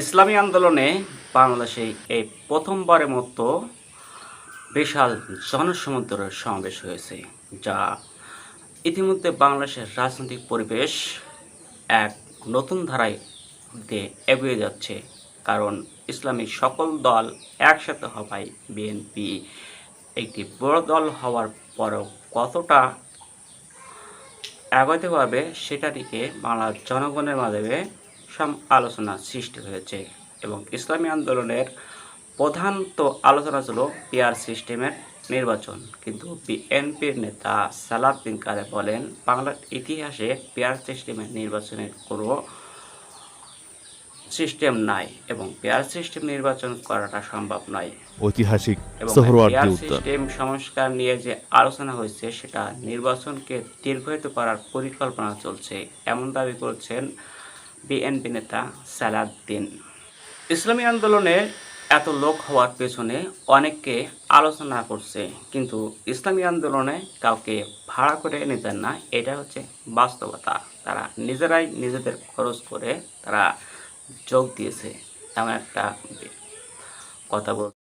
ইসলামী আন্দোলনে বাংলাদেশে এই প্রথমবারের মতো বিশাল জনসমুদ্রের সমাবেশ হয়েছে, যা ইতিমধ্যে বাংলাদেশের রাজনৈতিক পরিবেশ এক নতুন ধারায় দিয়ে এগিয়ে যাচ্ছে। কারণ ইসলামী সকল দল একসাথে হওয়ায় বিএনপি একটি বড় দল হওয়ার পরও কতটা এগোতে পারবে সেটা দিকে বাংলার জনগণের মাধ্যমে আলোচনা সৃষ্টি হয়েছে এবং ইসলামী আন্দোলনের প্রধান তো আলোচনা ছিল পিআর সিস্টেমের নির্বাচন। কিন্তু বিএনপির নেতা সালাউদ্দিন কাদের বলেন বাংলার ইতিহাসে পিআর সিস্টেমের নির্বাচনের কোনো সিস্টেম নাই এবং পেয়ার সিস্টেম নির্বাচন করাটা সম্ভব নয়। ঐতিহাসিক পেয়ার সিস্টেম সংস্কার নিয়ে যে আলোচনা হয়েছে সেটা নির্বাচনকে দীর্ঘায়িত করার পরিকল্পনা চলছে। এমন দাবি করেছেন বিএনপি নেতা সালাদ্দিন ইসলামী আন্দোলনে এত লোক হওয়ার পেছনে অনেককে আলোচনা করছে, কিন্তু ইসলামী আন্দোলনে কাউকে ভাড়া করে নিতেন না, এটা হচ্ছে বাস্তবতা। তারা নিজেরাই নিজেদের খরচ করে তারা যোগ দিয়েছে, এমন একটা কথা বল